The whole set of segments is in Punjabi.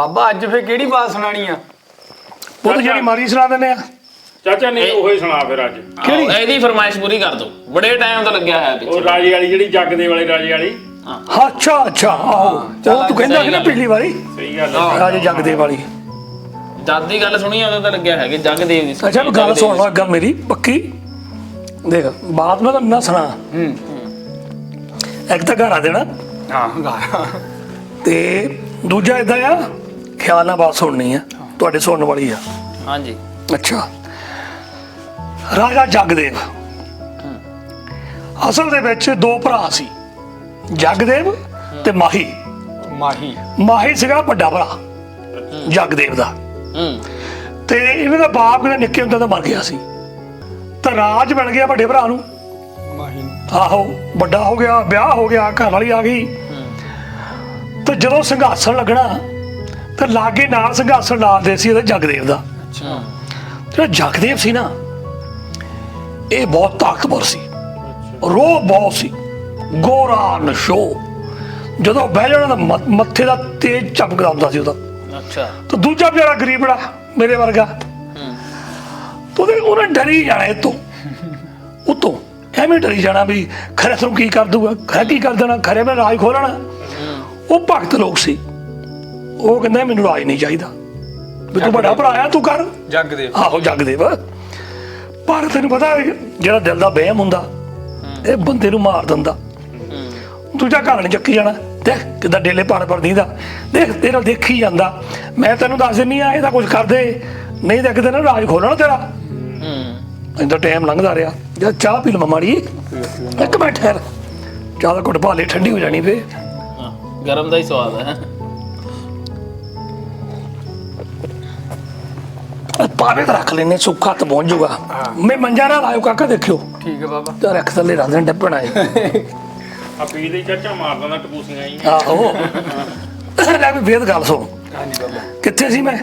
ਬਾਬਾ ਅੱਜ ਫੇ ਕਿਹੜੀ ਬਾਤ ਸੁਣਾਣੀ ਆ? ਉਹ ਤਾਂ ਜਿਹੜੀ ਮਾਰੀ ਸੁਣਾ ਦਿੰਦੇ ਆ। ਚਾਚਾ ਨਹੀਂ ਉਹੀ ਸੁਣਾ ਫਿਰ ਅੱਜ। ਕਿਹੜੀ? ਇਹਦੀ ਫਰਮਾਇਸ਼ ਪੂਰੀ ਕਰ ਦੋ। ਬੜੇ ਟਾਈਮ ਤੋਂ ਲੱਗਿਆ ਹੋਇਆ ਪਿੱਛੇ। ਉਹ ਰਾਜੇ ਵਾਲੀ ਜਿਹੜੀ ਜੱਗ ਦੇ ਵਾਲੇ ਰਾਜੇ ਵਾਲੀ ਹਾਂ, ਅੱਛਾ ਅੱਛਾ ਆਹੋ ਉਹ ਤੂੰ ਕਹਿੰਦਾ ਸੀ ਨਾ ਪਿਛਲੀ ਵਾਰੀ? ਸਹੀ ਗੱਲ ਹੈ। ਰਾਜੇ ਜਗਦੇਵ ਵਾਲੀ। ਜਦ ਦੀ ਗੱਲ ਸੁਣੀ ਉਦੋਂ ਤਾਂ ਲੱਗਿਆ ਹੈਗਾ ਜਗਦੇਵ ਦੀ ਅੱਛਾ ਗੱਲ ਸੁਣ ਲੈ ਗੱਲ ਮੇਰੀ ਪੱਕੀ? ਦੇਖ ਬਾਤ ਮੈਂ ਤਾਂ ਨਾ ਸੁਣਾ ਹੂੰ। ਇੱਕ ਤਾਂ ਘਰ ਆ ਦੇਣਾ। ਹਾਂ ਗਾ ਤੇ ਦੂਜਾ ਇਦਾਂ ਆ ਖਿਆਲ ਨਾਲ ਬਾਤ ਸੁਣਨੀ ਆ। ਤੁਹਾਡੇ ਸੁਣਨ ਵਾਲੀ ਆ। ਹਾਂਜੀ। ਅੱਛਾ। ਰਾਜਾ ਜਗਦੇਵ। ਅਸਲ ਦੇ ਵਿੱਚ ਦੋ ਭਰਾ ਸੀ। ਜਗਦੇਵ ਤੇ ਮਾਹੀ। ਮਾਹੀ। ਮਾਹੀ ਸੀਗਾ ਵੱਡਾ ਭਰਾ। ਜਗਦੇਵ ਦਾ। ਤੇ ਇਹਨਾਂ ਦਾ ਬਾਪ ਜਿਹੜਾ ਨਿੱਕੇ ਹੁੰਦੇ ਦਾ ਮਰ ਗਿਆ ਸੀ। ਤਾਂ ਰਾਜ ਬਣ ਗਿਆ ਵੱਡੇ ਭਰਾ ਨੂੰ। ਮਾਹੀ ਆਹੋ ਵੱਡਾ ਹੋ ਗਿਆ ਵਿਆਹ ਹੋ ਗਿਆ ਘਰ ਵਾਲੀ ਆ ਗਈ। ਤੇ ਜਦੋਂ ਸਿੰਘਾਸਣ ਲੱਗਣਾ ਤੇ ਲਾਗੇ ਨਾਲ ਸਿੰਘਾਸਣ ਲਾਉਂਦੇ ਸੀ ਇਹਦੇ ਜਗਦੇਵ ਦਾ। ਅੱਛਾ। ਜਿਹੜਾ ਜਗਦੇਵ ਸੀ ਨਾ ਇਹ ਬਹੁਤ ਤਾਕਤਵਰ ਸੀ। ਰੋਹ ਬਹੁਤ ਸੀ। ਗੋਰਾ ਨਸ਼ੋ। ਜਦੋਂ ਬਹਿ ਜਾਣਾ ਤਾਂ ਮੱਥੇ ਦਾ ਤੇਜ ਚਮਕਦਾ ਹੁੰਦਾ ਸੀ ਉਹਦਾ। ਅੱਛਾ। ਤੇ ਦੂਜਾ ਵਿਚਾਰਾ ਗਰੀਬੜਾ ਮੇਰੇ ਵਰਗਾ। ਹੂੰ। ਤੇ ਉਹਦੇ ਉਹਨੇ ਡਰੀ ਜਾਣਾ ਇਹ ਤੋਂ ਉਤੋਂ ਐਵੇਂ ਡਰੀ ਜਾਣਾ ਵੀ ਖਰੇ ਤੋਂ ਕੀ ਕਰ ਦੂਗਾ ਖਰੇ ਕੀ ਕਰ ਦੇਣਾ? ਖਰੇ ਮੈਂ ਰਾਜ ਖੋਲਣਾ। ਉਹ ਭਗਤ ਲੋਕ ਸੀ। ਉਹ ਕਹਿੰਦਾ ਮੈਨੂੰ ਰਾਜ ਨਹੀਂ ਚਾਹੀਦਾ। ਵੀ ਤੂੰ ਵੱਡਾ ਭਰਾ ਆ ਤੂੰ ਕਰ। ਜੱਗ ਦੇ ਆਹੋ ਜਗਦੇਵ। ਪਰ ਤੈਨੂੰ ਪਤਾ ਹੈ, ਜਿਹੜਾ ਦਿਲ ਦਾ ਵਹਿਮ ਹੁੰਦਾ ਇਹ ਬੰਦੇ ਨੂੰ ਮਾਰ ਦਿੰਦਾ। ਦੂਜਾ ਘਰ ਨਹੀਂ ਚੱਕੀ ਜਾਣਾ। ਦੇਖ ਕਿਦਾਂ ਡੇਲੇ ਪਾੜ ਪਰ ਦੀਦਾ ਦੇਖ ਤੇਰਾ ਦੇਖੀ ਜਾਂਦਾ। ਮੈਂ ਤੈਨੂੰ ਦੱਸ ਦਿੰਨੀ ਆ ਇਹਦਾ ਕੁਝ ਕਰ ਦੇ ਨਹੀਂ ਤਾਂ ਕਿਤੇ ਨਾ ਰਾਜ ਖੋਲਣਾ ਤੇਰਾ। ਹੂੰ। ਇੰਦਾ ਟਾਈਮ ਲੰਘਦਾ ਰਿਹਾ। ਜਦ ਚਾਹ ਪੀ ਲਵਾਂ ਮਾੜੀ ਇੱਕ ਮਿੰਟ ਠਹਿਰ। ਚਾਹ ਦਾ ਘੁੱਟ ਪਾ ਲੈ ਠੰਡੀ ਹੋ ਜਾਣੀ ਫੇ ਹਾਂ, ਗਰਮ ਦਾ ਹੀ ਸਵਾਦ ਹੈ ਪਾਵੇ ਤਾਂ ਰੱਖ ਲੈਨੇ ਸੁੱਕਾ ਤਾਂ ਪਹੁੰਚ ਜਾਊਗਾ। ਮੈਂ ਮੰਜਾ ਨਾ ਲਾਇਓ ਕਾਕਾ ਦੇਖਿਓ। ਠੀਕ ਹੈ ਬਾਬਾ। ਤੇ ਰੱਖ ਥੱਲੇ ਰੱਖ ਦੇਣ ਡੱਬਣ ਆਏ। ਆ ਪੀ ਦੇ ਚਾਚਾ ਮਾਰ ਦਿੰਦਾ ਟਪੂਸੀਆਂ ਹੀ। ਆਹੋ। ਲੈ ਵੀ ਵੇਦ ਗੱਲ ਸੁਣ। ਹਾਂਜੀ ਬਾਬਾ। ਕਿੱਥੇ ਸੀ ਮੈਂ?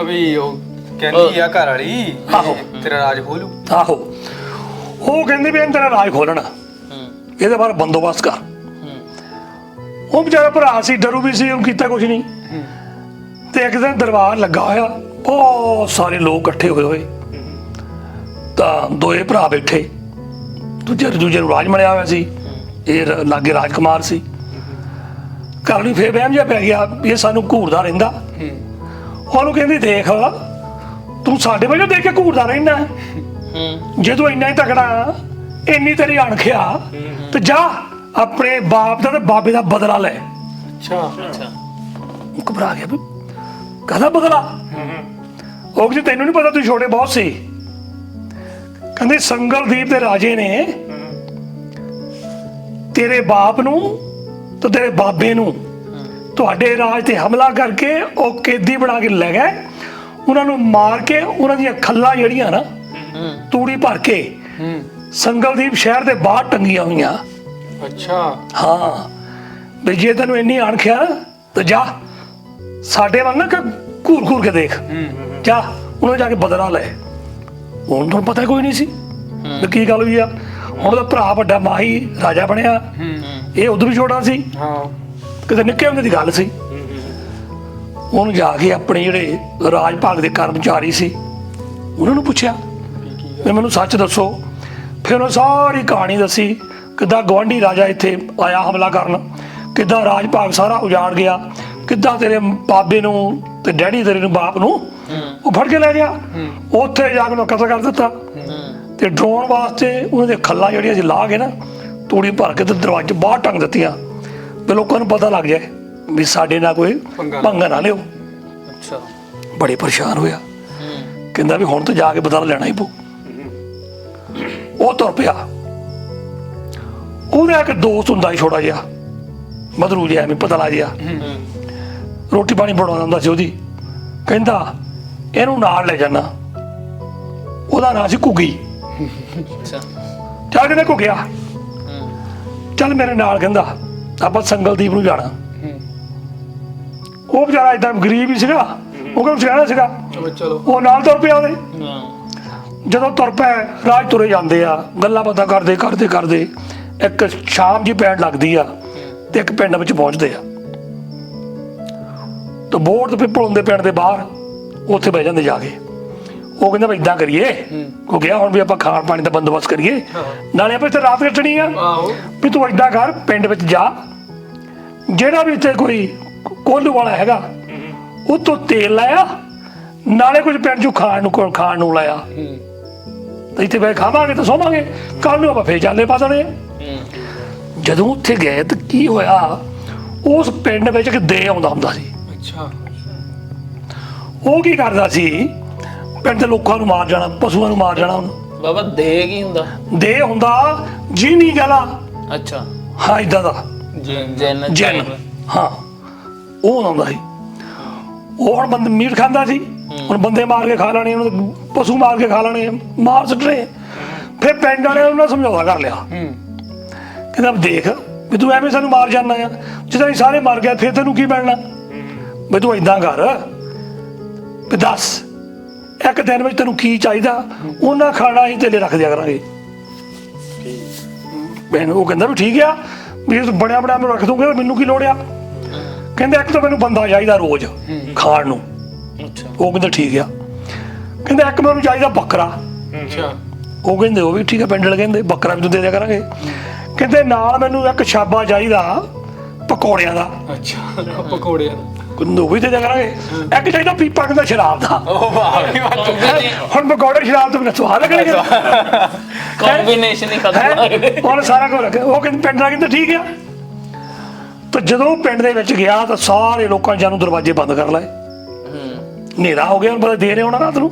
ਅਭੀ ਉਹ ਕਹਿੰਦੀ ਆ ਘਰ ਵਾਲੀ ਆਹੋ। ਤੇਰਾ ਰਾਜ ਖੋਲੂ ਆਹੋ। ਉਹ ਕਹਿੰਦੇ ਵੀ ਇਹਨੇ ਤੇਰਾ ਰਾਜ ਖੋਲਣਾ ਹੂੰ। ਇਹਦੇ ਬਾਰੇ ਬੰਦੋਬਸਤ ਕਰ। ਉਹ ਵਿਚਾਰਾ ਭਰਾ ਸੀ ਡਰੂ ਵੀ ਸੀ ਉਹ ਕੀਤਾ ਕੁਝ ਨਹੀਂ। ਤੇ ਇੱਕ ਦਿਨ ਦਰਬਾਰ ਲੱਗਾ ਹੋਇਆ। ਬਹੁਤ ਸਾਰੇ ਲੋਕ ਇਕੱਠੇ ਹੋਏ ਹੋਏ। ਤਾਂ ਦੋਏ ਭਰਾ ਬੈਠੇ। ਦੂਜੇ ਦੂਜੇ ਨੂੰ ਰਾਜ ਮਿਲਿਆ ਹੋਇਆ ਸੀ। ਇਹ ਲਾਗੇ ਰਾਜਕੁਮਾਰ ਸੀ। ਘਰ ਨੂੰ ਫੇਰ ਵਹਿਮ ਜਿਹਾ ਪੈ ਗਿਆ ਇਹ ਸਾਨੂੰ ਘੂਰਦਾ ਰਹਿੰਦਾ। ਉਹਨੂੰ ਕਹਿੰਦੀ ਦੇਖ ਤੂੰ ਸਾਡੇ ਵਜੋਂ ਦੇਖ ਕੇ ਘੂਰਦਾ ਰਹਿਣਾ ਹੂੰ। ਜੇ ਤੂੰ ਇੰਨਾ ਹੀ ਤਕੜਾ ਇੰਨੀ ਤੇਰੀ ਅਣਖਿਆ ਤੇ ਜਾ ਆਪਣੇ ਬਾਪ ਦਾ ਤੇ ਬਾਬੇ ਦਾ ਬਦਲਾ ਲੈ। ਅੱਛਾ ਅੱਛਾ। ਘਬਰਾ ਗਿਆ ਵੀ ਕਹਦਾ ਬਦਲਾ? ਉਹ ਜੀ ਤੈਨੂੰ ਨਹੀਂ ਪਤਾ ਤੂੰ ਛੋਟੇ ਬਹੁਤ ਸੀ? ਕਹਿੰਦੇ ਸੰਗਲਦੀਪ ਦੇ ਰਾਜੇ ਨੇ ਤੇਰੇ ਬਾਪ ਨੂੰ ਤੇ ਤੇਰੇ ਬਾਬੇ ਨੂੰ ਤੁਹਾਡੇ ਰਾਜ ਤੇ ਹਮਲਾ ਕਰਕੇ ਉਹ ਕੈਦੀ ਬਣਾ ਕੇ ਲੈ ਗਏ। ਉਹਨਾਂ ਨੂੰ ਮਾਰ ਕੇ ਉਹਨਾਂ ਦੀਆਂ ਖੱਲਾਂ ਜਿਹੜੀਆਂ ਨਾ ਤੂੜੀ ਭਰ ਕੇ ਸੰਗਲਦੀਪ ਸ਼ਹਿਰ ਦੇ ਬਾਹਰ ਟੰਗੀਆਂ ਹੋਈਆਂ। ਅੱਛਾ। ਹਾਂ। ਵੀ ਜੇ ਤੈਨੂੰ ਇੰਨੀ ਅਣਖਿਆ ਤਾਂ ਜਾ ਸਾਡੇ ਵੱਲ ਨਾ ਘੂਰ ਘੂਰ ਕੇ ਦੇਖ। ਹੂੰ। ਜਾ ਉਹਨਾਂ ਜਾ ਕੇ ਬਦਲਾ ਲੈ। ਹੁਣ ਤੁਹਾਨੂੰ ਪਤਾ ਕੋਈ ਨਹੀਂ ਸੀ ਵੀ ਕੀ ਗੱਲ ਹੋਈ ਆ। ਹੁਣ ਉਹਦਾ ਭਰਾ ਵੱਡਾ ਮਾਹੀ ਰਾਜਾ ਬਣਿਆ। ਇਹ ਉਧਰ ਵੀ ਛੋਟਾ ਸੀ। ਹਾਂ। ਕਿਤੇ ਨਿੱਕੇ ਹੁੰਦੇ ਦੀ ਗੱਲ ਸੀ। ਉਹਨੂੰ ਜਾ ਕੇ ਆਪਣੇ ਜਿਹੜੇ ਰਾਜ ਭਾਗ ਦੇ ਕਰਮਚਾਰੀ ਸੀ ਉਹਨਾਂ ਨੂੰ ਪੁੱਛਿਆ ਵੀ ਮੈਨੂੰ ਸੱਚ ਦੱਸੋ। ਫਿਰ ਉਹ ਸਾਰੀ ਕਹਾਣੀ ਦੱਸੀ ਕਿੱਦਾਂ ਗਵਾਂਢੀ ਰਾਜਾ ਇੱਥੇ ਆਇਆ ਹਮਲਾ ਕਰਨ ਕਿੱਦਾਂ ਰਾਜ ਭਾਗ ਸਾਰਾ ਉਜਾੜ ਗਿਆ ਕਿੱਦਾਂ ਤੇਰੇ ਬਾਬੇ ਨੂੰ ਤੇ ਡੈਡੀ ਤੇਰੇ ਨੂੰ ਬਾਪ ਨੂੰ ਉਹ ਫੜ ਕੇ ਲੈ ਗਿਆ। ਉੱਥੇ ਜਾ ਕੇ ਉਹਨੂੰ ਕਤਲ ਕਰ ਦਿੱਤਾ। ਤੇ ਡਰਾਉਣ ਵਾਸਤੇ ਉਹਨਾਂ ਦੇ ਖੱਲਾਂ ਜਿਹੜੀਆਂ ਸੀ ਲਾ ਕੇ ਨਾ ਤੂੜੀ ਭਰ ਕੇ ਤੇ ਦਰਵਾਜ਼ੇ ਬਾਹਰ ਟੰਗ ਦਿੱਤੀਆਂ। ਵੀ ਲੋਕਾਂ ਨੂੰ ਪਤਾ ਲੱਗ ਜਾਏ ਵੀ ਸਾਡੇ ਨਾਲ ਕੋਈ ਪੰਗਾ ਨਾ- ਲਿਓ। ਅੱਛਾ। ਬੜੇ ਪਰੇਸ਼ਾਨ ਹੋਇਆ। ਕਹਿੰਦਾ ਵੀ ਹੁਣ ਤਾਂ ਜਾ ਕੇ ਬਦਲਾ ਲੈਣਾ ਹੀ ਪਊ। ਉਹ ਤੁਰ ਪਿਆ। ਉਹਦਾ ਇੱਕ ਦੋਸਤ ਹੁੰਦਾ ਸੀ ਛੋਟਾ ਜਿਹਾ। ਮਧਰੂ ਜਿਹਾ ਐਵੇਂ ਪਤਾ ਲੱਗ ਜਿਹਾ ਰੋਟੀ ਪਾਣੀ ਬਣਾਉਂਦਾ ਹੁੰਦਾ ਸੀ ਉਹਦੀ। ਕਹਿੰਦਾ ਇਹਨੂੰ ਨਾਲ ਲੈ ਜਾਣਾ ਉਹਦਾ ਨਾਂ ਸੀ ਘੁੱਗੀ। ਅੱਛਾ। ਚੱਲ ਕਹਿੰਦਾ ਘੁੱਗਿਆ ਚੱਲ ਮੇਰੇ ਨਾਲ ਕਹਿੰਦਾ ਆਪਾਂ ਸੰਗਲਦੀਪ ਨੂੰ ਜਾਣਾ। ਉਹ ਵਿਚਾਰਾ ਇਦਾਂ ਗਰੀਬ ਹੀ ਸੀਗਾ। ਉਹ ਕਹਿੰਦਾ ਸਿਆਣਾ ਸੀਗਾ। ਚਲੋ ਉਹ ਨਾਲ ਤੁਰ ਪਿਆ ਉਹਦੇ। ਜਦੋਂ ਤੁਰ ਪਏ ਰਾਜ ਤੁਰੇ ਜਾਂਦੇ ਆ। ਗੱਲਾਂ ਬਾਤਾਂ ਕਰਦੇ ਕਰਦੇ ਕਰਦੇ। ਇੱਕ ਸ਼ਾਮ ਜੀ ਪੈਣ ਲੱਗਦੀ ਆ ਤੇ ਇੱਕ ਪਿੰਡ ਵਿੱਚ ਪਹੁੰਚਦੇ ਆ। ਤੇ ਬੋਰਡ ਤੇ ਪਿੱਪਲ ਹੁੰਦੇ ਪਿੰਡ ਦੇ ਬਾਹਰ। ਉੱਥੇ ਬਹਿ ਜਾਂਦੇ ਜਾ ਕੇ। ਉਹ ਕਹਿੰਦਾ ਵੀ ਇਦਾਂ ਕਰੀਏ ਉਹ ਗਿਆ ਹੁਣ ਵੀ ਆਪਾਂ ਖਾਣ ਪਾਣੀ ਦਾ ਬੰਦੋਬਸਤ ਕਰੀਏ। ਨਾਲੇ ਆਪਾਂ ਇੱਥੇ ਰਾਤ ਕੱਟਣੀ ਆ। ਆਹੋ। ਵੀ ਤੂੰ ਇਦਾਂ ਕਰ ਪਿੰਡ ਵਿੱਚ ਜਾ। ਜਿਹੜਾ ਵੀ ਇੱਥੇ ਕੋਈ ਕੋਲੂ ਵਾਲਾ ਹੈਗਾ ਉਹ ਤੋਂ ਤੇਲ ਲਾਇਆ ਨਾਲੇ ਕੁਝ ਪਿੰਡ ਚੋਂ ਖਾਣ ਨੂੰ ਕੋਲ ਖਾਣ ਨੂੰ ਲਾਇਆ। ਤੇ ਇੱਥੇ ਬੈ ਖਾਵਾਂਗੇ ਤਾਂ ਸੋਵਾਂਗੇ। ਕੱਲ ਨੂੰ ਆਪਾਂ ਫੇਰ ਜਾਂਦੇ ਪਾ ਦੇਣੇ। ਆ। ਜਦੋਂ ਉੱਥੇ ਗਏ ਤਾਂ ਕੀ ਹੋਇਆ ਉਸ ਪਿੰਡ ਵਿੱਚ ਇੱਕ ਦੇ ਆਉਂਦਾ ਹੁੰਦਾ ਸੀ। ਅੱਛਾ। ਉਹ ਕੀ ਕਰਦਾ ਸੀ? ਪਿੰਡ ਦੇ ਲੋਕਾਂ ਨੂੰ ਮਾਰ ਜਾਣਾ ਪਸ਼ੂਆਂ ਨੂੰ ਮਾਰ ਜਾਣਾ ਉਹਨੂੰ। ਬਾਬਾ ਦੇ ਕੀ ਹੁੰਦਾ? ਦੇ ਹੁੰਦਾ ਜੀਨੀ ਗਲਾ। ਅੱਛਾ। ਹਾਂ ਇਦਾਂ ਦਾ। ਜੈਨ ਜੈਨ ਹਾਂ। ਉਹ ਆਉਂਦਾ ਸੀ। ਉਹ ਹੁਣ ਬੰਦੇ ਮੀਟ ਖਾਂਦਾ ਸੀ। ਹੁਣ ਬੰਦੇ ਮਾਰ ਕੇ ਖਾ ਲੈਣੇ ਉਹਨੂੰ ਪਸ਼ੂ ਮਾਰ ਕੇ ਖਾ ਲੈਣੇ ਮਾਰ ਸੁੱਟਣੇ। ਫਿਰ ਪਿੰਡ ਵਾਲਿਆਂ ਨੇ ਉਹਨਾਂ ਨੂੰ ਸਮਝੌਤਾ ਕਰ ਲਿਆ। ਕਹਿੰਦਾ ਵੀ ਦੇਖ ਵੀ ਤੂੰ ਐਵੇਂ ਸਾਨੂੰ ਮਾਰ ਜਾਣਾ ਆ। ਜਦੋਂ ਅਸੀਂ ਸਾਰੇ ਮਰ ਗਏ ਫਿਰ ਤੈਨੂੰ ਕੀ ਬਣਨਾ ਵੀ ਤੂੰ ਇਦਾਂ ਕਰ। ਵੀ ਦੱਸ ਇੱਕ ਦਿਨ ਵਿੱਚ ਤੈਨੂੰ ਕੀ ਚਾਹੀਦਾ? ਉਹਨਾਂ ਖਾਣਾ ਅਸੀਂ ਤੇਲੇ ਰੱਖ ਦਿਆ ਕਰਾਂਗੇ। ਬੈਨ ਉਹ ਕਹਿੰਦਾ ਵੀ ਠੀਕ ਆ ਵੀ ਤੂੰ ਬੜਿਆ ਬੜਿਆ ਮੈਂ ਰੱਖ ਦੂੰਗਾ ਮੈਨੂੰ ਕੀ ਲੋੜ ਆ? ਕਹਿੰਦਾ ਇੱਕ ਤਾਂ ਮੈਨੂੰ ਬੰਦਾ ਚਾਹੀਦਾ ਰੋਜ਼ ਖਾਣ ਨੂੰ। ਅੱਛਾ ਉਹ ਕਹਿੰਦਾ ਠੀਕ ਆ। ਕਹਿੰਦਾ ਇੱਕ ਮੈਨੂੰ ਚਾਹੀਦਾ ਬੱਕਰਾ। ਅੱਛਾ। ਉਹ ਕਹਿੰਦੇ ਉਹ ਵੀ ਠੀਕ ਆ ਪਿੰਡ ਵਾਲੇ ਕਹਿੰਦੇ ਬੱਕਰਾ ਵੀ ਤੂੰ ਦੇ ਦਿਆ ਕਰਾਂਗੇ। ਕਹਿੰਦੇ ਨਾਲ ਮੈਨੂੰ ਇੱਕ ਛਾਬਾ ਚਾਹੀਦਾ ਪਕੌੜਿਆਂ ਦਾ। ਅੱਛਾ ਪਕੌੜਿਆਂ ਉਹ ਵੀ ਦਿਆ ਕਰਾਂਗੇ। ਇੱਕ ਚਾਹੀਦਾ ਪੀਪਾ ਕਹਿੰਦਾ ਸ਼ਰਾਬ ਦਾ। ਉਹ ਵਾਹ ਵੀ ਵਾਹ ਹੁਣ ਪਕੌੜੇ ਸ਼ਰਾਬ ਤੋਂ ਬਿਨਾਂ ਸਵਾਦ ਲੱਗਣਗੇ ਕੰਬੀਨੇਸ਼ਨ ਹੀ ਖਤਮ ਹੈਂ? ਉਹਨੇ ਸਾਰਾ ਕੁਝ ਰੱਖਿਆ। ਉਹ ਕਹਿੰਦੇ ਪਿੰਡ ਦਾ ਕਹਿੰਦਾ ਠੀਕ ਆ। ਤਾਂ ਜਦੋਂ ਪਿੰਡ ਦੇ ਵਿੱਚ ਗਿਆ ਤਾਂ ਸਾਰੇ ਲੋਕਾਂ ਨੇ ਜਾਨੂੰ ਦਰਵਾਜ਼ੇ ਬੰਦ ਕਰ ਲਏ। ਹਨੇਰਾ ਹੋ ਗਿਆ ਹੁਣ ਪਤਾ ਦੇ ਰਹੇ ਹੋਣਾ ਰਾਤ ਨੂੰ।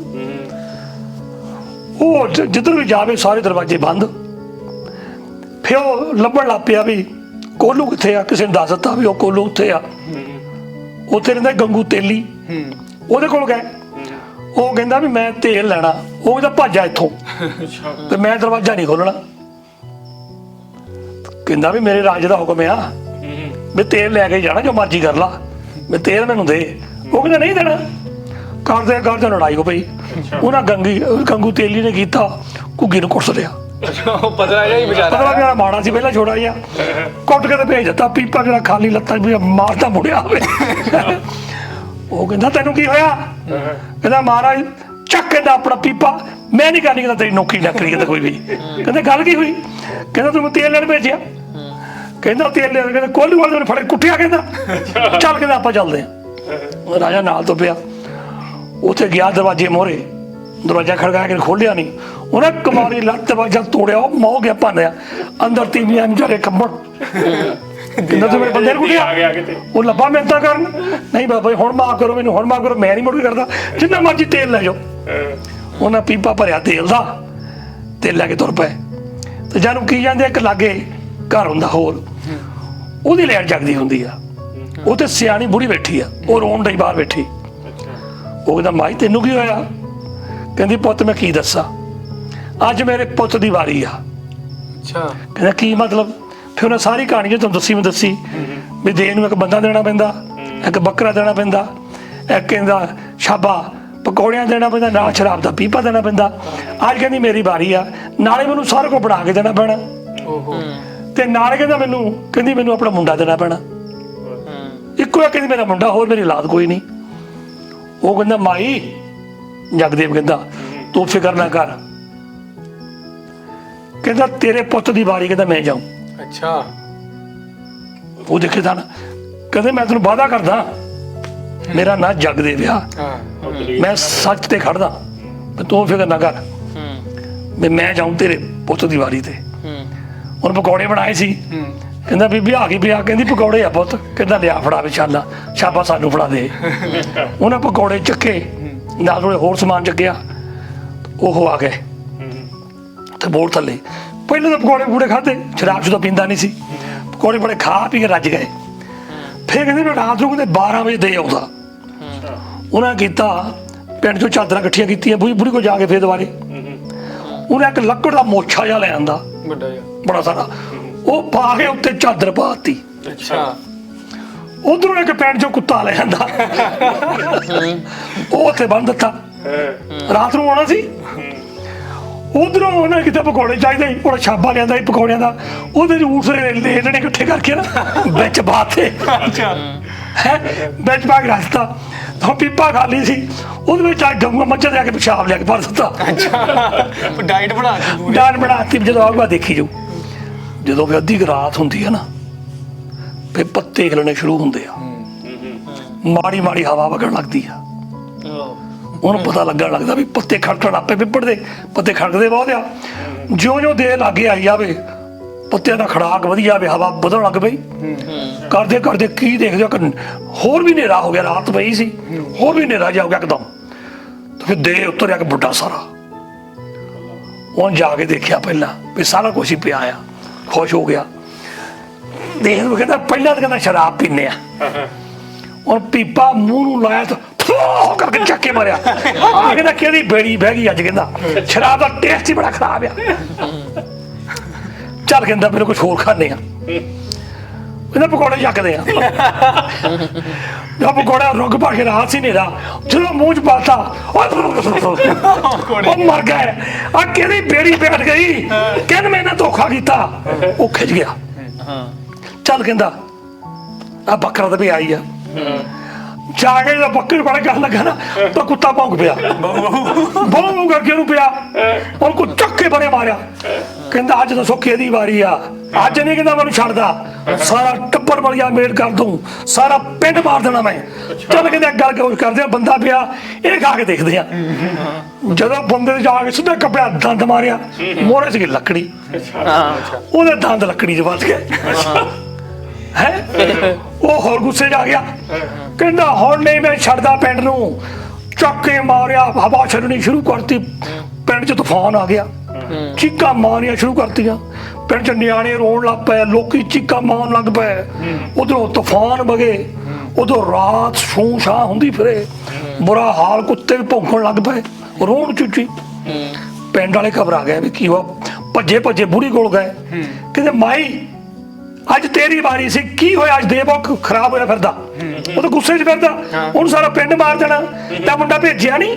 ਉਹ ਜ- ਜਿੱਧਰ ਵੀ ਜਾਵੇ ਸਾਰੇ ਦਰਵਾਜ਼ੇ ਬੰਦ। ਫਿਰ ਉਹ ਲੱਭਣ ਲੱਗ ਪਿਆ ਵੀ ਕੋਲੂ ਕਿੱਥੇ ਆ? ਕਿਸੇ ਨੇ ਦੱਸ ਦਿੱਤਾ ਵੀ ਉਹ ਕੋਲੂ ਉੱਥੇ ਆ। ਉੱਥੇ ਰਹਿੰਦਾ ਗੰਗੂ ਤੇਲੀ। ਉਹਦੇ ਕੋਲ ਗਏ। ਉਹ ਕਹਿੰਦਾ ਵੀ ਮੈਂ ਤੇਲ ਲੈਣਾ। ਉਹ ਕਹਿੰਦਾ ਭੱਜਾ ਇੱਥੋਂ। ਤੇ ਮੈਂ ਦਰਵਾਜ਼ਾ ਨਹੀਂ ਖੋਲਣਾ। ਕਹਿੰਦਾ ਵੀ ਮੇਰੇ ਰਾਜ ਦਾ ਹੁਕਮ ਆ। ਵੀ ਤੇਲ ਲੈ ਕੇ ਜਾਣਾ ਜੋ ਮਰਜ਼ੀ ਕਰ ਲਾ। ਵੀ ਤੇਲ ਮੈਨੂੰ ਦੇ। ਉਹ ਕਹਿੰਦਾ ਨਹੀਂ ਦੇਣਾ। ਕਰਦੇ ਕਰਦੇ ਲੜਾਈ ਹੋ ਪਈ। ਉਹਨਾਂ ਗੰਗੀ ਗੰਗੂ ਤੇਲੀ ਨੇ ਕੀਤਾ। ਘੁੱਗੀ ਨੂੰ ਕੁੱਟ ਲਿਆ ਅੱਛਾ ਉਹ ਪਤਲਾ ਜਿਹਾ ਹੀ ਪਤਾ ਵਿਚਾਰਾ ਜਿਹੜਾ ਮਾੜਾ ਸੀ ਪਹਿਲਾਂ ਛੋੜਾ ਜਿਹਾ। ਕੁੱਟ ਕੇ ਤੇ ਭੇਜ ਦਿੱਤਾ ਪੀਪਾ ਜਿਹੜਾ ਖਾਲੀ ਲੱਤਾਂ ਵੀ ਮਾਰਦਾ ਮੁੜਿਆ ਹੋਵੇ ਉਹ ਕਹਿੰਦਾ ਤੈਨੂੰ ਕੀ ਹੋਇਆ? ਕਹਿੰਦਾ ਮਹਾਰਾਜ ਚੱਕ ਕਹਿੰਦਾ ਆਪਣਾ ਪੀਪਾ ਮੈਂ ਨਹੀਂ ਕਰਨੀ ਕਹਿੰਦਾ ਤੇਰੀ ਨੌਕਰੀ ਲੱਕਰੀ ਕਿਤੇ ਕੋਈ ਵੀ। ਕਹਿੰਦਾ ਗੱਲ ਕੀ ਹੋਈ? ਕਹਿੰਦਾ ਤੂੰ ਮੈਨੂੰ ਤੇਲ ਲੈਣ ਭੇਜਿਆ। ਕਹਿੰਦਾ ਤੇਲ ਲੈਣ ਕਹਿੰਦਾ ਕੋਲੂ ਵਾਲੇ ਨੇ ਫੜੇ ਕੁੱਟਿਆ ਕਹਿੰਦਾ। ਚੱਲ ਕਹਿੰਦਾ ਆਪਾਂ ਚੱਲਦੇ ਆ ਰਾਜਾ ਨਾਲ ਤੋਂ ਪਿਆ। ਉੱਥੇ ਗਿਆ ਦਰਵਾਜ਼ੇ ਮੋਰੇ ਦਰਵਾਜ਼ਾ ਖੜਕਾ ਕੇ ਖੋਲਿਆ ਨਹੀਂ। ਉਹਨੇ ਕਮਾਰੀ ਲੱਤ ਦਰਵਾਜ਼ਾ ਤੋੜਿਆ ਉਹ ਮੌ ਗਿਆ ਭੰਨਿਆ ਅੰਦਰ ਤੀਵੀਆਂ ਵਿਚਾਰੇ ਕੰਬਣ। ਕਿੰਨਾ ਤੇ ਮੇਰੇ ਬੰਦੇ ਨੂੰ ਆ ਕੁੱਟਿਆ? ਗਿਆ ਕਿਤੇ। ਉਹ ਲੱਭਾ ਮਿਹਨਤਾਂ ਕਰਨ। ਨਹੀਂ ਬਾਬਾ ਜੀ, ਹੁਣ ਮਾਫ ਕਰੋ ਮੈਨੂੰ ਹੁਣ ਮਾਫ ਕਰੋ ਮੈਂ ਨਹੀਂ ਮੁੜ ਕੇ ਕਰਦਾ। ਜਿੰਨਾ ਮਰਜ਼ੀ ਤੇਲ ਲੈ ਜਾਓ। ਉਹਨਾਂ ਪੀਪਾ ਭਰਿਆ ਤੇਲ ਦਾ ਤੇ ਲੈ ਕੇ ਤੁਰ ਪਏ। ਤੇ ਜਾਨੂੰ ਕੀ ਜਾਂਦੇ ਇੱਕ ਲਾਗੇ ਘਰ ਹੁੰਦਾ ਹੋਰ। ਉਹਦੀ ਲੈਟ ਜਗਦੀ ਹੁੰਦੀ ਆ। ਉਹ ਤੇ ਸਿਆਣੀ ਬੁੜੀ ਬੈਠੀ ਆ। ਉਹ ਰੋਣ ਡਈ ਬਾਹਰ ਬੈਠੀ। ਉਹ ਕਹਿੰਦਾ ਮਾਈ ਤੈਨੂੰ ਕੀ ਹੋਇਆ? ਕਹਿੰਦੀ ਪੁੱਤ ਮੈਂ ਕੀ ਦੱਸਾਂ? ਅੱਜ ਮੇਰੇ ਪੁੱਤ ਦੀ ਵਾਰੀ ਆ। ਅੱਛਾ। ਕਹਿੰਦਾ ਕੀ ਮਤਲਬ? ਫਿਰ ਉਹਨੇ ਸਾਰੀ ਕਹਾਣੀ ਜੋ ਤੁਹਾਨੂੰ ਦੱਸੀ ਮੈਂ ਦੱਸੀ। ਵੀ ਦੇਣ ਨੂੰ ਇੱਕ ਬੰਦਾ ਦੇਣਾ ਪੈਂਦਾ ਇੱਕ ਬੱਕਰਾ ਦੇਣਾ ਪੈਂਦਾ ਇੱਕ ਕਹਿੰਦਾ ਛਾਬਾ ਪਕੌੜਿਆਂ ਦੇਣਾ ਪੈਂਦਾ ਨਾਲ ਸ਼ਰਾਬ ਦਾ ਪੀਪਾ ਦੇਣਾ ਪੈਂਦਾ। ਅੱਜ ਕਹਿੰਦੀ ਮੇਰੀ ਵਾਰੀ ਆ। ਨਾਲੇ ਮੈਨੂੰ ਸਾਰਾ ਕੁਝ ਬਣਾ ਕੇ ਦੇਣਾ ਪੈਣਾ। ਓਹੋ। ਤੇ ਨਾਲੇ ਕਹਿੰਦਾ ਮੈਨੂੰ ਕਹਿੰਦੀ ਮੈਨੂੰ ਆਪਣਾ ਮੁੰਡਾ ਦੇਣਾ ਪੈਣਾ। ਇੱਕੋ ਇੱਕ ਕਹਿੰਦੀ ਮੇਰਾ ਮੁੰਡਾ ਹੋਰ ਮੇਰੀ ਔਲਾਦ ਕੋਈ ਨਹੀਂ। ਉਹ ਕਹਿੰਦਾ ਮਾਈ ਜਗਦੇਵ ਕਹਿੰਦਾ ਤੂੰ ਫਿਕਰ ਨਾ ਕਰ। ਕਹਿੰਦਾ ਤੇਰੇ ਪੁੱਤ ਦੀ ਵਾਰੀ ਕਹਿੰਦਾ ਮੈਂ ਜਾਉਂ ਅੱਛਾ। ਉਹ ਦੇਖੇ ਤਾਂ ਕਹਿੰਦੇ ਮੈਂ ਤੈਨੂੰ ਵਾਅਦਾ ਕਰਦਾ ਮੇਰਾ ਨਾਂ ਜਗਦੇਵ ਆ ਹਾਂ ਮੈਂ ਸੱਚ ਤੇ ਖੜਦਾ ਤੇ ਤੂੰ ਫਿਕਰ ਨਾ ਕਰ। ਵੀ ਮੈਂ ਜਾਉਂ ਤੇਰੇ ਪੁੱਤ ਦੀ ਵਾਰੀ ਤੇ। ਹੁਣ ਪਕੌੜੇ ਬਣਾਏ ਸੀ। ਹੂੰ। ਕਹਿੰਦਾ ਬੀਬੀ ਆ ਗਈ ਵਿਆਹ ਕਹਿੰਦੀ ਪਕੌੜੇ ਆ ਪੁੱਤ। ਕਹਿੰਦਾ ਲਿਆ ਫੜਾ ਵਿਚਾਲਾ ਛਾਪਾ ਸਾਨੂੰ ਫੜਾ ਦੇ। ਉਹਨਾਂ ਪਕੌੜੇ ਚੱਕੇ ਨਾਲ ਥੋੜੇ ਹੋਰ ਸਮਾਨ ਚੱਕਿਆ ਉਹ ਆ ਗਏ। ਬੋਰ ਥੱਲੇ। ਪਹਿਲਾਂ ਤਾਂ ਪਕੌੜੇ ਪੂੜੇ ਖਾਦੇ ਸ਼ਰਾਬ ਸ਼ੁਦਾ ਪੀਂਦਾ ਨਹੀਂ ਸੀ। ਪਕੌੜੇ ਬੜੇ ਖਾ ਪੀ ਕੇ ਰੱਜ ਗਏ। ਫਿਰ ਕਹਿੰਦੇ ਵੀ ਰਾਤ ਨੂੰ ਕਹਿੰਦੇ 12 ਵਜੇ ਦੇ ਆਉਂਦਾ। ਉਹਨਾਂ ਕੀਤਾ ਪਿੰਡ ਚੋਂ ਚਾਦਰਾਂ ਇਕੱਠੀਆਂ ਕੀਤੀਆਂ ਬੁੜੀ ਬੁੜੀ ਕੋ ਜਾ ਕੇ ਫੇਰ ਦੁਬਾਰੇ। ਉਹਨੇ ਇੱਕ ਲੱਕੜ ਦਾ ਮੋਛਾ ਜਿਹਾ ਲੈ ਆਂਦਾ। ਵੱਡਾ ਜਿਹਾ। ਬੜਾ ਸਾਰਾ। ਉਹ ਪਾ ਕੇ ਉੱਤੇ ਚਾਦਰ ਪਾਤੀ ਅੱਛਾ। ਉਧਰੋਂ ਇੱਕ ਪੈਂਟ ਚੋਂ ਕੁੱਤਾ ਲੈ ਆਂਦਾ। ਉਹ ਉੱਥੇ ਬੰਨ ਦਿੱਤਾ। ਰਾਤ ਨੂੰ ਆਉਣਾ ਸੀ। ਉਧਰੋਂ ਉਹਨਾਂ ਕਿਤੇ ਪਕੌੜੇ ਚਾਹੀਦੇ ਸੀ। ਉਹ ਛਾਬਾ ਲਿਆਂਦਾ ਸੀ ਪਕੌੜਿਆਂ ਦਾ। ਉਹਦੇ ਜੂਸ ਲੈ ਲੈਣੇ ਇਕੱਠੇ ਕਰਕੇ ਨਾ ਵਿੱਚ ਬਾਤੇ ਅੱਛਾ। ਹੈ? ਵਿੱਚ ਕੇ ਰਸਤਾ ਤਾਂ ਪੀਪਾ ਖਾਲੀ ਸੀ। ਉਹਦੇ ਵਿੱਚ ਆ ਮੱਝਾਂ ਦੇ ਆ ਕੇ ਪਿਸ਼ਾਬ ਲਿਆ ਕੇ ਭਰ ਦਿੱਤਾ। ਅੱਛਾ। ਡਾਈਟ ਬਣਾ ਕੇ ਡਾਨ ਬਣਾਤੀ ਜਦੋਂ ਆਊਗਾ ਦੇਖੀ ਜਾਊ। ਜਦੋਂ ਵੀ ਅੱਧੀ ਰਾਤ ਹੁੰਦੀ ਹੈ ਨਾ ਫੇ ਪੱਤੇ ਹਿਲਣੇ ਸ਼ੁਰੂ ਹੁੰਦੇ ਆ। ਮਾੜੀ ਮਾੜੀ ਹਵਾ ਵਗਣ ਲੱਗਦੀ ਆ। ਉਹਨੂੰ ਪਤਾ ਲੱਗਣ ਲੱਗਦਾ ਵੀ ਪੱਤੇ ਖੜਕਣ ਆਪੇ ਪਿੱਪੜ ਦੇ ਪੱਤੇ ਖੜਕਦੇ ਬਹੁਤ ਆ। ਜਿਉਂ ਜਿਉਂ ਦੇ ਲਾਗੇ ਆਈ ਜਾਵੇ ਪੱਤਿਆਂ ਦਾ ਖੜਾਕ ਵਧੀਆ ਆਵੇ ਹਵਾ ਵਧਣ ਲੱਗ ਪਈ। ਕਰਦੇ ਕਰਦੇ ਕੀ ਦੇਖਦੇ ਹੋ ਕਿ ਹੋਰ ਵੀ ਹਨੇਰਾ ਹੋ ਗਿਆ ਰਾਤ ਪਈ ਸੀ। ਹੋਰ ਵੀ ਹਨੇਰਾ ਜਾ ਹੋ ਗਿਆ ਇੱਕਦਮ। ਤੇ ਫਿਰ ਦੇ ਉੱਤਰ ਆ ਕੇ ਬੁੱਢਾ ਸਾਰਾ। ਉਹਨ ਜਾ ਕੇ ਦੇਖਿਆ ਪਹਿਲਾਂ ਵੀ ਸਾਰਾ ਕੁਝ ਹੀ ਪਿਆ ਆ ਖੁਸ਼ ਹੋ ਗਿਆ। ਦੇਖ ਉਹ ਕਹਿੰਦਾ ਪਹਿਲਾਂ ਤਾਂ ਕਹਿੰਦਾ ਸ਼ਰਾਬ ਪੀਨੇ ਆ। ਔਰ ਪੀਪਾ ਮੂੰਹ ਨੂੰ ਲਾਇਆ ਤਾਂ ਫੋ ਕਰਕੇ ਚੱਕ ਕੇ ਮਾਰਿਆ। ਆ ਕਹਿੰਦਾ ਕਿਹੜੀ ਬੇੜੀ ਬਹਿ ਗਈ ਅੱਜ ਕਹਿੰਦਾ। ਸ਼ਰਾਬ ਦਾ ਟੇਸਟ ਹੀ ਬੜਾ ਖਰਾਬ ਆ। ਚੱਲ ਕਹਿੰਦਾ ਮੈਨੂੰ ਕੁਝ ਹੋਰ ਖਾਣੇ ਆ। ਕਹਿੰਦਾ ਪਕੌੜੇ ਚੱਕਦੇ ਆ। ਜਦ ਪਕੌੜਾ ਰੁੱਗ ਪਾ ਕੇ ਰਾਤ ਸੀ ਨੇਰਾ ਜਦੋਂ ਮੂੰਹ ਚ ਪਾਤਾ ਉਹ ਮਰ ਗਿਆ ਆ ਕਿਹੜੀ ਬੇੜੀ ਬੈਠ ਗਈ? ਕਹਿੰਦਾ ਮੈਂ ਇਹਨਾਂ ਧੋਖਾ ਕੀਤਾ। ਉਹ ਖਿੱਚ ਗਿਆ। ਹਾਂ। ਚੱਲ ਕਹਿੰਦਾ ਆ ਬੱਕਰਾ ਤਾਂ ਵੀ ਆਈ ਆ। ਜਾ ਕੇ ਜਦੋਂ ਬੱਕਰੇ ਬੜਾ ਗੱਲ ਲੱਗਾ ਨਾ ਤਾਂ ਕੁੱਤਾ ਭੌਂਕ ਪਿਆ। ਬਹੁ ਕਰਕੇ ਉਹਨੂੰ ਪਿਆ। ਉਹ ਕੋ ਚੱਕੇ ਬੜੇ ਮਾਰਿਆ। ਕਹਿੰਦਾ ਅੱਜ ਦੱਸੋ ਕਿਹਦੀ ਵਾਰੀ ਆ। ਅੱਜ ਨਹੀਂ ਕਹਿੰਦਾ ਮੈਨੂੰ ਛੱਡਦਾ। ਸਾਰਾ ਟੱਬਰ ਬੜੀਆ ਮੇੜ ਕਰ ਦੂੰ। ਸਾਰਾ ਪਿੰਡ ਮਾਰ ਦੇਣਾ ਮੈਂ। ਚੱਲ ਕਹਿੰਦਾ ਗੱਲ ਕਿਉਂ ਕਰਦੇ? ਆ ਬੰਦਾ ਪਿਆ। ਇਹ ਖਾ ਕੇ ਦੇਖਦੇ ਆ। ਜਦੋਂ ਬੰਦੇ ਜਾ ਕੇ ਸਿੱਧਾ ਕੱਪਿਆ ਦੰਦ ਮਾਰਿਆ ਮੋਰੇ ਸੀ ਲੱਕੜੀ। ਉਹਦੇ ਦੰਦ ਲੱਕੜੀ 'ਚ ਵੱਜ ਗਏ। ਹੈ? ਉਹ ਹੋਰ ਗੁੱਸੇ 'ਚ ਆ ਗਿਆ। ਕਹਿੰਦਾ ਹੁਣ ਨਹੀਂ ਮੈਂ ਛੱਡਦਾ ਪਿੰਡ ਨੂੰ। ਚੱਕੇ ਮਾਰਿਆ ਹਵਾ ਛੱਡਣੀ ਸ਼ੁਰੂ ਕਰਤੀ। ਪਿੰਡ 'ਚ ਤੂਫਾਨ ਆ ਗਿਆ। ਚੀਕਾਂ ਮਾਰਨੀਆਂ ਸ਼ੁਰੂ ਕਰਤੀਆਂ। ਪਿੰਡ 'ਚ ਨਿਆਣੇ ਰੋਣ ਲੱਗ ਪਏ ਲੋਕੀ ਚੀਕਾਂ ਮਾਰਨ ਲੱਗ ਪਏ। ਉਧਰੋਂ ਤੂਫਾਨ ਵਗੇ ਉਧਰੋਂ ਰਾਤ ਛਾਂ ਹੁੰਦੀ ਫਿਰੇ। ਬੁਰਾ ਹਾਲ ਕੁੱਤੇ ਵੀ ਭੌਂਕਣ ਲੱਗ ਪਏ ਰੋਣ ਚੁੱਚੀ। ਪਿੰਡ ਵਾਲੇ ਘਬਰਾ ਗਏ ਵੀ ਕੀ ਹੋ ਭੱਜੇ ਭੱਜੇ ਬੁੜੀ ਕੋਲ ਗਏ। ਕਹਿੰਦੇ ਮਾਈ ਅੱਜ ਤੇਰੀ ਵਾਰੀ ਸੀ ਕੀ ਹੋਇਆ? ਅੱਜ ਦੇਵਕ ਖਰਾਬ ਹੋਇਆ ਫਿਰਦਾ। ਉਹ ਤਾਂ ਗੁੱਸੇ 'ਚ ਫਿਰਦਾ। ਉਹਨੂੰ ਸਾਰਾ ਪਿੰਡ ਮਾਰ ਦੇਣਾ। ਤਾਂ ਮੁੰਡਾ ਭੇਜਿਆ ਨਹੀਂ।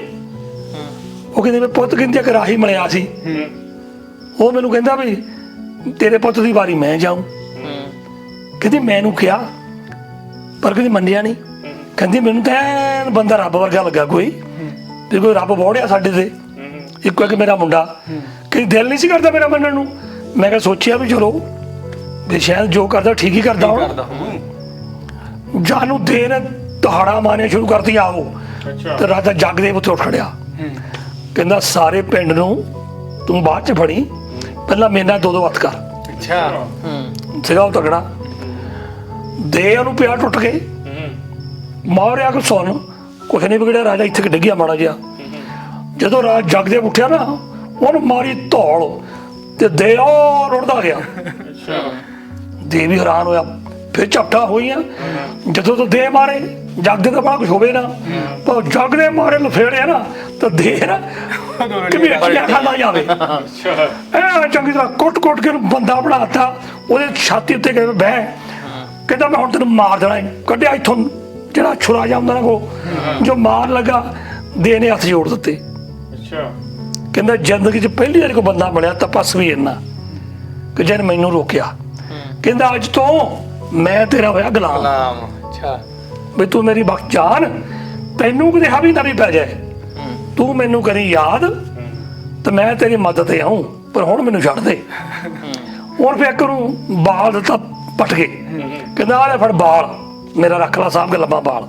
ਉਹ ਕਹਿੰਦੇ ਵੀ ਪੁੱਤ ਕਹਿੰਦੇ ਕਿ ਰਾਹੀ ਮਿਲਿਆ ਸੀ। ਉਹ ਮੈਨੂੰ ਕਹਿੰਦਾ ਵੀ ਤੇਰੇ ਪੁੱਤ ਦੀ ਵਾਰੀ ਮੈਂ ਜਾਊਂ। ਕਹਿੰਦੀ ਮੈਨੂੰ ਕਿਹਾ ਪਰ ਕਹਿੰਦੀ ਮੰਨਿਆ ਨਹੀਂ। ਕਹਿੰਦੀ ਮੈਨੂੰ ਤਾਂ ਐਨ ਬੰਦਾ ਰੱਬ ਵਰਗਾ ਲੱਗਾ ਕੋਈ। ਤੇ ਕੋਈ ਰੱਬ ਬੋੜਿਆ ਸਾਡੇ ਤੇ। ਇੱਕੋ ਇੱਕ ਮੇਰਾ ਮੁੰਡਾ। ਕਿ ਦਿਲ ਨਹੀਂ ਸੀ ਕਰਦਾ ਮੇਰਾ ਮੰਨਣ ਨੂੰ। ਮੈਂ ਕਿਹਾ ਸੋਚਿਆ ਵੀ ਚਲੋ। ਵੀ ਸ਼ਾਇਦ ਜੋ ਕਰਦਾ ਠੀਕ ਹੀ ਕਰਦਾ ਹੁਣ। ਕਰਦਾ ਜਾਨੂ ਦੇਰ ਤਹਾੜਾ ਮਾਰਨੇ ਸ਼ੁਰੂ ਕਰਤੀ ਆਓ ਅੱਛਾ। ਤੇ ਰਾਜਾ ਜੱਗ ਦੇ ਉੱਤੇ ਉੱਠ ਖੜਿਆ। ਕਹਿੰਦਾ ਸਾਰੇ ਪਿੰਡ ਨੂੰ ਤੂੰ ਬਾਅਦ ਚ ਫੜੀ। ਪਹਿਲਾਂ ਮੇਰੇ ਨਾਲ ਦੋ ਦੋ ਹੱਥ ਕਰ। ਅੱਛਾ। ਹੂੰ। ਸੀਗਾ ਉਹ ਤਗੜਾ। ਦੇ ਉਹਨੂੰ ਪਿਆ ਟੁੱਟ ਗਏ ਮਾਰਿਆ ਕੋ ਸੁਣ। ਕੁਛ ਨਹੀਂ ਵਿਗੜਿਆ ਰਾਜਾ ਇੱਥੇ ਕਿ ਡਿੱਗਿਆ ਮਾੜਾ ਜਿਹਾ। ਜਦੋਂ ਰਾਜ ਜੱਗ ਦੇ ਉੱਠਿਆ ਨਾ ਉਹਨੂੰ ਮਾਰੀ ਧੌਲ। ਤੇ ਦੇ ਉਹ ਰੁੜਦਾ ਗਿਆ। ਅੱਛਾ। ਦੇ ਵੀ ਹੈਰਾਨ ਹੋਇਆ। ਫਿਰ ਝਪਟਾ ਹੋਈਆਂ। ਜਦੋਂ ਤੋਂ ਦੇ ਮਾਰੇ ਜੱਗ ਦੇ ਤਾਂ ਬੜਾ ਕੁਝ ਹੋਵੇ ਨਾ ਪਰ ਜੱਗ ਦੇ ਮਾਰੇ ਲਫੇੜੇ ਨਾ ਤਾਂ ਦੇ ਨਾ ਕਿਵੇਂ ਅੱਖੀਆਂ ਖਾਣਾ ਜਾਵੇ। ਅੱਛਾ। ਐ ਚੰਗੀ ਤਰ੍ਹਾਂ ਕੁੱਟ-ਕੁੱਟ ਕੇ ਉਹਨੂੰ ਬੰਦਾ ਬਣਾਤਾ ਉਹਦੇ ਛਾਤੀ ਉੱਤੇ ਗਏ ਬਹਿ। ਕਹਿੰਦਾ ਮੈਂ ਹੁਣ ਤੈਨੂੰ ਮਾਰ ਦੇਣਾ। ਕੱਢਿਆ ਇੱਥੋਂ ਜਿਹੜਾ ਛੁਰਾ ਜਾਂਦਾ ਨਾ ਕੋ ਜੋ ਮਾਰ ਲੱਗਾ ਦੇ ਨੇ ਹੱਥ ਜੋੜ ਦਿੱਤੇ। ਅੱਛਾ। ਕਹਿੰਦਾ ਜ਼ਿੰਦਗੀ 'ਚ ਪਹਿਲੀ ਵਾਰ ਕੋਈ ਬੰਦਾ ਮਿਲਿਆ ਤਪਸਵੀ ਇੰਨਾ ਕਿ ਜਿਹਨੇ ਮੈਨੂੰ ਰੋਕਿਆ। ਕਹਿੰਦਾ ਅੱਜ ਤੋਂ ਮੈਂ ਤੇਰਾ ਹੋਇਆ ਗੁਲਾਮ। ਨਾਮ ਅੱਛਾ। ਵੀ ਤੂੰ ਮੇਰੀ ਬਖਤ ਜਾਨ ਤੈਨੂੰ ਕਿਤੇ ਹਾਵੀ ਨਾ ਵੀ ਪੈ ਜਾਏ। ਤੂੰ ਮੈਨੂੰ ਕਰੀ ਯਾਦ ਤੇ ਮੈਂ ਤੇਰੀ ਮਦਦ ਤੇ ਆਉਂ ਪਰ ਹੁਣ ਮੈਨੂੰ ਛੱਡ ਦੇ। ਹੁਣ ਫਿਰ ਨੂੰ ਬਾਲ ਦਿੱਤਾ ਪਟ ਕੇ। ਕਹਿੰਦਾ ਆ ਲੈ ਫੜ ਬਾਲ ਮੇਰਾ ਰੱਖ ਲਾ ਸਾਹਬ ਕੇ ਲੰਮਾ ਬਾਲ।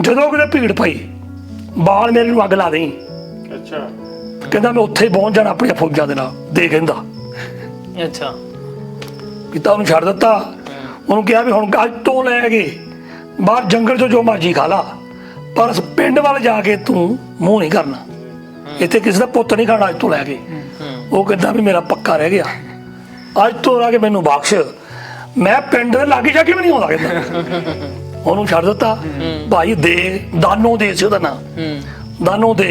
ਜਦੋਂ ਕਿਤੇ ਭੀੜ ਪਈ ਬਾਲ ਮੇਰੇ ਨੂੰ ਅੱਗ ਲਾ ਦੇਈ। ਅੱਛਾ। ਕਹਿੰਦਾ ਮੈਂ ਉੱਥੇ ਹੀ ਪਹੁੰਚ ਜਾਣਾ ਆਪਣੀਆਂ ਫੌਜਾਂ ਦੇ ਨਾਲ ਦੇ ਕਹਿੰਦਾ। ਅੱਛਾ। ਪਿਤਾ ਉਹਨੂੰ ਛੱਡ ਦਿੱਤਾ। ਉਹਨੂੰ ਕਿਹਾ ਵੀ ਹੁਣ ਅੱਜ ਤੋਂ ਲੈ ਕੇ ਬਾਹਰ ਜੰਗਲ 'ਚੋਂ ਜੋ ਮਰਜ਼ੀ ਖਾ ਲਾ ਪਰ ਪਿੰਡ ਵੱਲ ਜਾ ਕੇ ਤੂੰ ਮੂੰਹ ਨਹੀਂ ਕਰਨਾ। ਇੱਥੇ ਕਿਸੇ ਦਾ ਪੁੱਤ ਨਹੀਂ ਖਾਣਾ ਅੱਜ ਤੋਂ ਲੈ ਕੇ। ਉਹ ਕਹਿੰਦਾ ਵੀ ਮੇਰਾ ਪੱਕਾ ਰਹਿ ਗਿਆ। ਅੱਜ ਤੋਂ ਲਾ ਕੇ ਮੈਨੂੰ ਬਖਸ਼। ਮੈਂ ਪਿੰਡ ਦੇ ਲਾਗੇ ਜਾ ਕੇ ਵੀ ਨਹੀਂ ਆਉਂਦਾ ਕਹਿੰਦਾ। ਉਹਨੂੰ ਛੱਡ ਦਿੱਤਾ। ਭਾਈ ਦੇ ਦਾਨੋ ਦੇ ਸੀ ਉਹਦਾ ਨਾਂ। ਹੂੰ। ਦਾਨੋ ਦੇ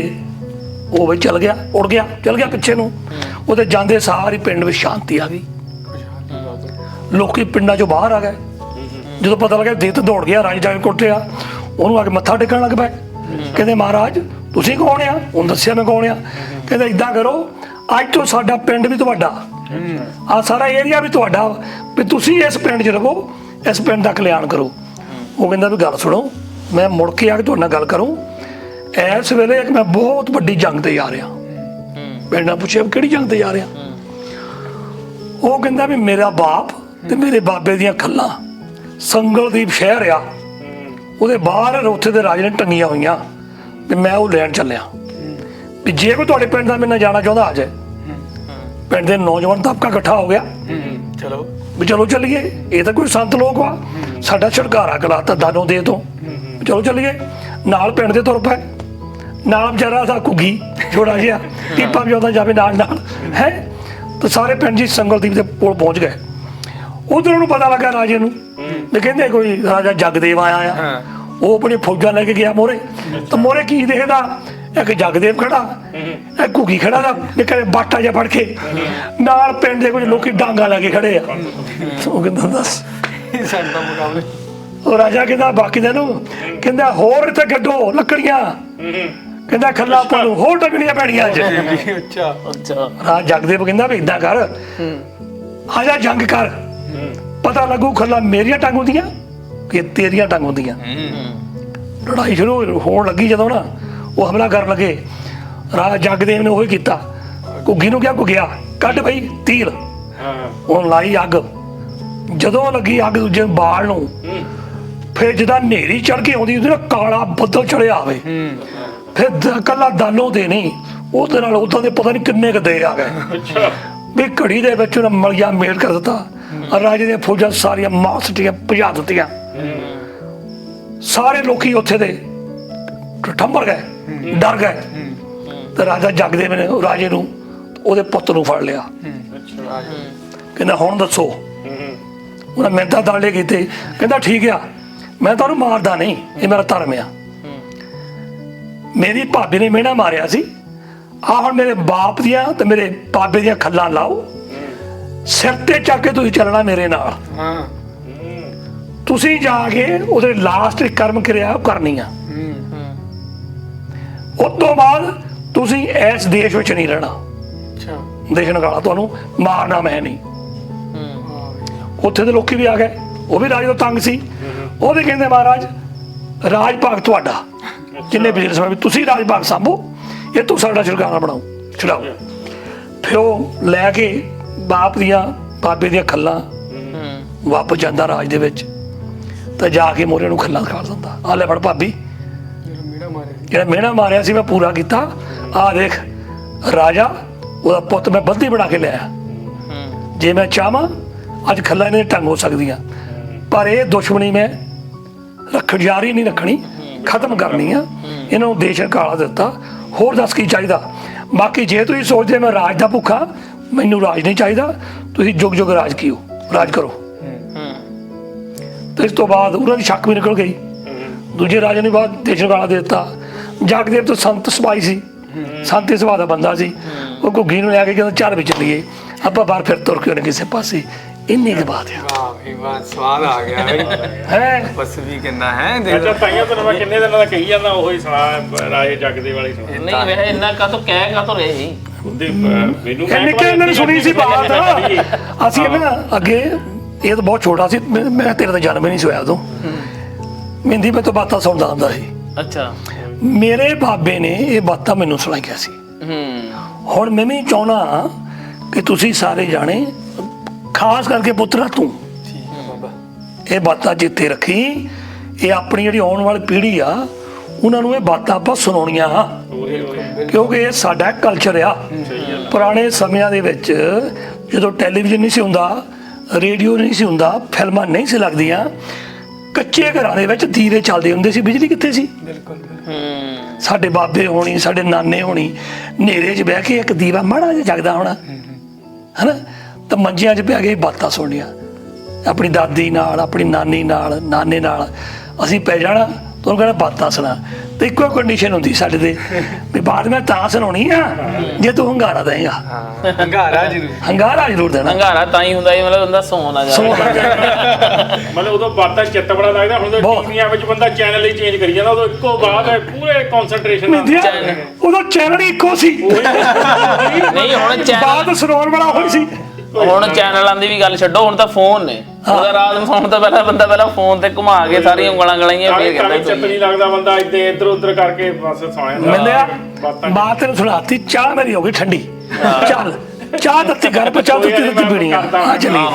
ਉਹ ਵੀ ਚਲ ਗਿਆ ਉੜ ਗਿਆ ਚਲ ਗਿਆ ਪਿੱਛੇ ਨੂੰ। ਉਹਦੇ ਜਾਂਦੇ ਸਾਰੀ ਪਿੰਡ ਵਿੱਚ ਸ਼ਾਂਤੀ ਆ ਗਈ। ਲੋਕੀ ਪਿੰਡਾਂ ਚੋਂ ਬਾਹਰ ਆ ਗਏ। ਜਦੋਂ ਪਤਾ ਲੱਗਾ ਦੇ ਤੇ ਦੌੜ ਗਿਆ ਰਾਜ ਜਾ ਕੇ ਕੁੱਟਿਆ ਉਹਨੂੰ ਆ ਕੇ ਮੱਥਾ ਟੇਕਣ ਲੱਗ ਪਏ। ਕਹਿੰਦੇ ਮਹਾਰਾਜ ਤੁਸੀਂ ਕੌਣ ਆ? ਉਹਨੂੰ ਦੱਸਿਆ ਮੈਂ ਕੌਣ ਆ? ਕਹਿੰਦੇ ਇਦਾਂ ਕਰੋ ਅੱਜ ਤੋਂ ਸਾਡਾ ਪਿੰਡ ਵੀ ਤੁਹਾਡਾ। ਆ ਸਾਰਾ ਏਰੀਆ ਵੀ ਤੁਹਾਡਾ। ਵੀ ਤੁਸੀਂ ਇਸ ਪਿੰਡ 'ਚ ਰਹੋ ਇਸ ਪਿੰਡ ਦਾ ਕਲਿਆਣ ਕਰੋ। ਉਹ ਕਹਿੰਦਾ ਵੀ ਗੱਲ ਸੁਣੋ ਮੈਂ ਮੁੜ ਕੇ ਆ ਕੇ ਤੁਹਾਡੇ ਨਾਲ ਗੱਲ ਕਰੂੰ। ਇਸ ਵੇਲੇ ਇੱਕ ਮੈਂ ਬਹੁਤ ਵੱਡੀ ਜੰਗ ਤੇ ਜਾ ਰਿਹਾ। ਪਿੰਡ ਪੁੱਛਿਆ ਕਿਹੜੀ ਜੰਗ ਤੇ ਜਾ ਰਿਹਾ? ਉਹ ਕਹਿੰਦਾ ਵੀ ਮੇਰਾ ਬਾਪ ਤੇ ਮੇਰੇ ਬਾਬੇ ਦੀਆਂ ਖੱਲਾਂ। ਸੰਗਲਦੀਪ ਸ਼ਹਿਰ ਆ। ਉਹਦੇ ਬਾਹਰ ਉੱਥੇ ਦੇ ਰਾਜੇ ਨੇ ਟੰਗੀਆਂ ਹੋਈਆਂ। ਵੀ ਮੈਂ ਉਹ ਲੈਣ ਚੱਲਿਆ। ਵੀ ਜੇ ਕੋਈ ਤੁਹਾਡੇ ਪਿੰਡ ਦਾ ਮੇਰੇ ਨਾਲ ਜਾਣਾ ਚਾਹੁੰਦਾ ਆ ਜਾਏ। ਪਿੰਡ ਦੇ ਨੌਜਵਾਨ ਤਬਕਾ ਇਕੱਠਾ ਹੋ ਗਿਆ। ਚਲੋ। ਵੀ ਚਲੋ ਚੱਲੀਏ। ਇਹ ਤਾਂ ਕੋਈ ਸੰਤ ਲੋਕ ਵਾ ਸਾਡਾ ਛੜਕਾਰਾ ਕਲਾਤਾ ਦਾਨੋਂ ਦੇ ਤੋਂ। ਚਲੋ ਚੱਲੀਏ। ਨਾਲ ਪਿੰਡ ਦੇ ਤੁਰ ਪਏ। ਨਾਲ ਵਿਚਾਰਾ ਦਾ ਕੁੱਗੀ ਛੋੜਾ ਜਿਹਾ। ਪੀਪਾ ਵੀ ਆਉਂਦਾ ਜਾਵੇ ਨਾਲ ਨਾਲ ਹੈ? ਤੇ ਸਾਰੇ ਪਿੰਡ ਜੀ ਸੰਗਲਦੀਪ ਦੇ ਕੋਲ ਪਹੁੰਚ ਗਏ। ਉਧਰ ਉਹਨੂੰ ਪਤਾ ਲੱਗਾ ਰਾਜੇ ਨੂੰ ਵੀ ਕਹਿੰਦੇ ਕੋਈ ਰਾਜਾ ਜਗਦੇਵ ਆਇਆ ਆ। ਉਹ ਆਪਣੀ ਫੌਜਾਂ ਲੈ ਕੇ ਗਿਆ ਮੋਰੇ। ਤੇ ਮੋਰੇ ਕੀ ਦੇਖਦਾ? ਇੱਕ ਜਗਦੇਵ ਖੜਾ ਇੱਕ ਘੁੱਗੀ ਖੜਾ ਦਾ ਇੱਕ ਬਾਟਾ ਜਿਹਾ ਫੜ ਕੇ ਨਾਲ ਪਿੰਡ ਦੇ ਕੁਝ ਲੋਕੀ ਡਾਂਗਾ ਲੈ ਕੇ ਖੜੇ ਆ। ਉਹ ਕਹਿੰਦਾ ਦੱਸ। ਸਾਡਾ ਮੁਕਾਬਲੇ। ਉਹ ਰਾਜਾ ਕਹਿੰਦਾ ਬਾਕੀ ਦੇ ਨੂੰ ਕਹਿੰਦਾ ਹੋਰ ਇੱਥੇ ਗੱਡੋ ਲੱਕੜੀਆਂ। ਕਹਿੰਦਾ ਖੱਲਾ ਆਪਾਂ ਨੂੰ ਹੋਰ ਟੰਗਣੀਆਂ ਪੈਣੀਆਂ ਅੱਜ। ਅੱਛਾ ਅੱਛਾ। ਰਾਜ ਜਗਦੇਵ ਕਹਿੰਦਾ ਵੀ ਇਦਾਂ ਕਰ। ਆ ਜਾ ਜੰਗ ਕਰ। ਪਤਾ ਲੱਗੂ ਖੱਲਾ ਮੇਰੀਆਂ ਟੰਗ ਹੁੰਦੀਆਂ ਕਿ ਤੇਰੀਆਂ ਟੰਗ ਹੁੰਦੀਆਂ। ਲੜਾਈ ਸ਼ੁਰੂ ਹੋਣ ਲੱਗੀ ਜਦੋਂ ਨਾ, ਉਹ ਹਮਲਾ ਕਰਨ ਲੱਗੇ। ਰਾਜਾ ਜਗਦੇਵ ਨੇ ਉਹੀ ਕੀਤਾ। ਘੁੱਗੀ ਨੂੰ ਕਿਹਾ, ਘੁੱਗਿਆ, ਕੱਢ ਬਈ, ਤੀਰ। ਉਹ ਲਾਈ ਅੱਗ। ਜਦੋਂ ਲੱਗੀ ਅੱਗ ਦੂਜੇ ਬਾਲ ਨੂੰ, ਫਿਰ ਜਦੋਂ ਹਨੇਰੀ ਚੜ ਕੇ ਆਉਂਦੀ, ਉਹਦੇ ਨਾਲ ਕਾਲਾ ਬੱਦਲ ਚੜਿਆ ਆਵੇ ਫਿਰ ਦ- ਕੱਲਾ ਦਾਨੋਂ ਦੇ ਨਹੀਂ, ਉਹਦੇ ਨਾਲ ਉਦਾਂ ਦੇ ਪਤਾ ਨਹੀਂ ਕਿੰਨੇ ਕੁ ਦੇ ਆ ਗਏ। ਅੱਛਾ। ਵੀ ਘੜੀ ਦੇ ਵਿੱਚ ਉਹਨੇ ਮਲਿਆ ਮੇਲ ਕਰ ਦਿੱਤਾ। ਰਾਜੇ ਦੀਆਂ ਫੌਜਾਂ ਸਾਰੀਆਂ ਮਾਰ ਸੁੱਟੀਆਂ, ਭਜਾ ਦਿੱਤੀਆਂ। ਸਾਰੇ ਲੋਕੀ ਉੱਥੇ ਦੇ ਠੰਬਰ ਗਏ, ਡਰ ਗਏ। ਤੇ ਰਾਜਾ ਜਗਦੇ ਨੇ ਰਾਜੇ ਨੂੰ, ਉਹਦੇ ਪੁੱਤ ਨੂੰ ਫੜ ਲਿਆ। ਕਹਿੰਦਾ, ਹੁਣ ਦੱਸੋ। ਹੂੰ ਉਹਨਾਂ ਮਿਹਨਤਾਂ ਦਾਲੇ ਕੀਤੇ। ਕਹਿੰਦਾ, ਠੀਕ ਆ, ਮੈਂ ਤੁਹਾਨੂੰ ਮਾਰਦਾ ਨਹੀਂ, ਇਹ ਮੇਰਾ ਧਰਮ ਆ। ਮੇਰੀ ਭਾਬੀ ਨੇ ਮੇਣਾ ਮਾਰਿਆ ਸੀ। ਆ ਹੁਣ ਮੇਰੇ ਬਾਪ ਦੀਆਂ ਤੇ ਮੇਰੇ ਬਾਬੇ ਦੀਆਂ ਖੱਲਾਂ ਲਾਓ। ਸਿਰ ਤੇ ਚੱਕ ਕੇ ਤੁਸੀਂ ਚੱਲਣਾ ਮੇਰੇ ਨਾਲ। ਹਾਂ। ਤੁਸੀਂ ਜਾ ਕੇ ਉਹਦੇ ਲਾਸਟ ਕਰਮ ਕਿਰਿਆ ਉਹ ਕਰਨੀ ਆ। ਉਸ ਤੋਂ ਬਾਅਦ ਤੁਸੀਂ ਇਸ ਦੇਸ਼ ਵਿੱਚ ਨਹੀਂ ਰਹਿਣਾ। ਅੱਛਾ। ਦੇਸ਼ ਨਗਾਲਾ ਤੁਹਾਨੂੰ ਮਾਰਨਾ ਮੈਂ ਨਹੀਂ। ਉੱਥੇ ਦੇ ਲੋਕੀ ਵੀ ਆ ਗਏ। ਉਹ ਵੀ ਰਾਜੇ ਤੋਂ ਤੰਗ ਸੀ। ਉਹ ਵੀ ਕਹਿੰਦੇ ਮਹਾਰਾਜ ਰਾਜ ਭਾਗ ਤੁਹਾਡਾ। ਜਿੰਨੇ ਬਿਜ਼ਨਸਮੈਨ ਤੁਸੀਂ ਰਾਜ ਭਾਗ ਸੰਭੋ। ਇਹ ਤੋਂ ਸਾਡਾ ਛੁਟਕਾਰਾ ਬਣਾਓ ਛੁਡਾਓ। ਫਿਰ ਉਹ ਲੈ ਕੇ ਬਾਪ ਦੀਆਂ ਬਾਬੇ ਦੀਆਂ ਖੱਲਾਂ ਵਾਪਸ ਜਾਂਦਾ ਰਾਜ ਦੇ ਵਿੱਚ। ਤਾਂ ਜਾ ਕੇ ਮੋਰੇ ਨੂੰ ਖੱਲਾਂ ਖਾ ਦਿੰਦਾ। ਆ ਲੈ ਫੜ ਭਾਬੀ। ਜਿਹੜਾ ਮੀੜਾ ਮਾਰਿਆ ਜਿਹੜਾ ਮਿਹਣਾ ਮਾਰਿਆ ਸੀ ਮੈਂ ਪੂਰਾ ਕੀਤਾ। ਆ ਦੇਖ ਰਾਜਾ ਉਹਦਾ ਪੁੱਤ ਮੈਂ ਬੰਦੀ ਬਣਾ ਕੇ ਲਿਆ ਜੇ ਮੈਂ ਚਾਹਾਂ ਅੱਜ ਖੱਲਾ ਇਹਨਾਂ ਦੀ ਟੰਗ ਹੋ ਸਕਦੀਆਂ। ਪਰ ਇਹ ਦੁਸ਼ਮਣੀ ਮੈਂ ਰੱਖਣ ਜਾਰੀ ਨਹੀਂ ਰੱਖਣੀ। ਖਤਮ ਕਰਨੀ ਆ। ਇਹਨਾਂ ਨੂੰ ਦੇਸ਼ ਕਾਲਾ ਦਿੱਤਾ। ਹੋਰ ਦੱਸ ਕੀ ਚਾਹੀਦਾ? ਬਾਕੀ ਜੇ ਤੁਸੀਂ ਸੋਚਦੇ ਮੈਂ ਰਾਜ ਦਾ ਭੁੱਖਾ, ਮੈਨੂੰ ਰਾਜ ਨਹੀਂ ਚਾਹੀਦਾ, ਤੁਸੀਂ ਜੁਗ ਜੁਗ ਰਾਜ ਕੀਓ, ਰਾਜ ਕਰੋ। ਤੇ ਇਸ ਤੋਂ ਬਾਅਦ ਉਹਨਾਂ ਦੀ ਸ਼ੱਕ ਵੀ ਨਿਕਲ ਗਈ। ਦੂਜੇ ਰਾਜੇ ਨੇ ਬਾਅਦ ਦੇਸ਼ ਨੂੰ ਗਾਲਾ ਦੇ ਦਿੱਤਾ। ਜਗਦੇਵ ਤੋਂ ਸੰਤ ਸਪਾਈ ਸੀ। ਸੰਤ ਦੇ ਸੁਭਾਅ ਦਾ ਬੰਦਾ ਸੀ। ਉਹ ਘੁੱਗੀ ਨੂੰ ਲੈ ਕੇ ਕਹਿੰਦਾ, ਚੱਲ ਵਿੱਚ ਚੱਲੀਏ। ਆਪਾਂ ਬਾਹਰ ਫਿਰ ਤੁਰ ਕੇ ਉਹਨੇ ਕਿਸੇ ਪਾਸੇ ਇੰਨੇ ਦੇ ਬਾਅਦ ਵਾਹ ਵੀ ਵਾਹ ਸਵਾਦ ਆ ਗਿਆ ਬਈ। ਹੈ? ਬਸ ਵੀ ਕਿੰਨਾ ਹੈ ਦੇਖ ਅੱਛਾ ਤਾਈਆਂ ਤੈਨੂੰ ਮੈਂ ਕਿੰਨੇ ਦਿਨਾਂ ਦਾ ਕਹੀ ਜਾਂਦਾ ਉਹੀ ਸੁਣਾ ਰਾਜੇ ਜਗਦੇ ਵਾਲੀ ਸੁਣਾ ਨਹੀਂ ਵੇ ਇੰਨਾ ਕਾ ਤੋ ਕਹਿ ਕਾ ਤੋ ਰਹੇ ਸੀ? ਉਹਦੇ, ਅਹ, ਮੈਨੂੰ ਇਹ ਨਿੱਕੇ ਇਹਨਾਂ ਨੇ ਸੁਣੀ ਸੀ ਬਾਤ। ਅਸੀਂ ਇਹ ਨਾ ਅੱਗੇ ਇਹ ਤਾਂ ਬਹੁਤ ਛੋਟਾ ਸੀ ਮੈਂ ਮੈਂ ਤੇਰੇ ਦਾ ਜਨਮ ਹੀ ਨਹੀਂ ਸੀ ਹੋਇਆ ਉਦੋਂ। ਮਹਿੰਦੀ ਮੈਂ ਤਾਂ ਬਾਤਾਂ ਸੁਣਦਾ ਹੁੰਦਾ ਸੀ। ਅੱਛਾ। ਮੇਰੇ ਬਾਬੇ ਨੇ ਇਹ ਬਾਤਾਂ ਮੈਨੂੰ ਸੁਣਾਈਆਂ ਸੀ। ਹੂੰ। ਹੁਣ ਮੈਂ ਵੀ ਚਾਹਣਾ ਕਿ ਤੁਸੀਂ ਸਾਰੇ ਜਾਣੇ ਖਾਸ ਕਰਕੇ ਪੁੱਤਰਾ ਤੂੰ। ਠੀਕ ਹੈ ਬਾਬਾ। ਇਹ ਬਾਤਾਂ ਜਿੱਥੇ ਰੱਖੀ। ਇਹ ਆਪਣੀ ਜਿਹੜੀ ਆਉਣ ਵਾਲੀ ਪੀੜ੍ਹੀ ਆ ਉਹਨਾਂ ਨੂੰ ਇਹ ਬਾਤਾਂ ਆਪਾਂ ਸੁਣਾਉਣੀਆਂ ਆ। ਕਿਉਂਕਿ ਇਹ ਸਾਡਾ ਕਲਚਰ ਆ। ਪੁਰਾਣੇ ਸਮਿਆਂ ਦੇ ਵਿੱਚ ਜਦੋਂ ਟੈਲੀਵਿਜ਼ਨ ਨਹੀਂ ਸੀ ਹੁੰਦਾ ਰੇਡੀਓ ਨਹੀਂ ਸੀ ਹੁੰਦਾ ਫਿਲਮਾਂ ਨਹੀਂ ਸੀ ਲੱਗਦੀਆਂ ਕੱਚੇ ਘਰਾਂ ਦੇ ਵਿੱਚ ਦੀਵੇ ਚੱਲਦੇ ਹੁੰਦੇ ਸੀ। ਬਿਜਲੀ ਕਿੱਥੇ ਸੀ? ਬਿਲਕੁਲ ਹੂੰ। ਸਾਡੇ ਬਾਬੇ ਹੋਣੀ ਸਾਡੇ ਨਾਨੇ ਹੋਣੀ ਹਨੇਰੇ 'ਚ ਬਹਿ ਕੇ ਇੱਕ ਦੀਵਾ ਮਾੜਾ ਜਿਹਾ ਜਗਦਾ ਹੋਣਾ। ਹਨਾ? ਤਾਂ ਮੰਜਿਆਂ 'ਚ ਪਿਆ ਕੇ ਬਾਤਾਂ ਸੁਣਨੀਆਂ। ਆਪਣੀ ਦਾਦੀ ਨਾਲ ਆਪਣੀ ਨਾਨੀ ਨਾਲ ਨਾਨੇ ਨਾਲ ਅਸੀਂ ਪੈ ਜਾਣਾ ਤੁਹਾਨੂੰ ਕਹਿੰਦਾ ਬਾਤਾਂ ਸੁਣਾ। ਤੇ ਇੱਕੋ ਕੰਡੀਸ਼ਨ ਹੁੰਦੀ ਸਾਡੇ ਤੇ ਵੀ ਬਾਅਦ ਮੈਂ ਤਾਂ ਸੁਣਾਉਣੀ ਆ ਜੇ ਤੂੰ ਹੰਗਾਰਾ ਦੇਂਗਾ ਹਾਂ ਹੰਗਾਰਾ ਜ਼ਰੂਰ। ਹੰਗਾਰਾ ਜ਼ਰੂਰ ਦੇਣਾ। ਹੰਗਾਰਾ ਤਾਂ ਹੀ ਹੁੰਦਾ ਜੀ ਮਤਲਬ ਬੰਦਾ ਸੌਂ ਨਾ ਜਾਵੇ ਮਤਲਬ ਉਦੋਂ ਬਾਤਾਂ ਚਿੱਤ ਬੜਾ ਲੱਗਦਾ ਹੁਣ ਤਾਂ। ਟੀਵੀਆਂ ਵਿੱਚ ਬੰਦਾ ਚੈਨਲ ਹੀ ਚੇਂਜ ਕਰੀ ਜਾਂਦਾ ਉਦੋਂ ਇੱਕੋ ਬਾਤ ਪੂਰੇ ਕਨਸੈਂਟਰੇਸ਼ਨ ਨਾਲ। ਉਦੋਂ ਚੈਨਲ ਹੀ ਇੱਕੋ ਸੀ। ਨਹੀਂ ਹੁਣ ਚੈਨਲ ਬਾਤ ਸੁਣਾਉਣ ਵਾਲਾ ਹੋਈ ਸੀ। ਹੁਣ ਚੈਨਲਾਂ ਦੀ ਵੀ ਗੱਲ ਛੱਡੋ ਹੁਣ ਤਾਂ ਫੋਨ ਨੇ। ਉਹਦਾ ਰਾਤ ਨੂੰ ਸੌਣ ਤੋਂ ਪਹਿਲਾਂ ਬੰਦਾ ਪਹਿਲਾਂ ਫੋਨ ਤੇ ਘੁਮਾ ਕੇ ਸਾਰੀਆਂ ਉਂਗਲਾਂ ਗਲਾਈਆਂ ਤਾਂ ਫੇਰ ਤਾਂ ਕਹਿੰਦਾ ਚਿੱਤ ਨਹੀਂ ਲੱਗਦਾ ਬੰਦਾ ਇੱਥੇ ਇੱਧਰ ਉੱਧਰ ਕਰਕੇ ਬਸ ਸੌਂ ਜਾਂਦਾ। ਮਿੰਦਿਆ ਬਾਤਾਂ ਬਾਤ ਤੈਨੂੰ ਸੁਣਾਤੀ ਚਾਹ ਮੇਰੀ ਹੋ ਗਈ ਠੰਡੀ। ਚੱਲ ਚਾਹ ਦਿੱਤੀ ਘਰ ਪਹੁੰਚਾ ਦਿੱਤੀ ਦਿੱਤੀ ਪੀਣੀ ਆ। ਚਲੀ।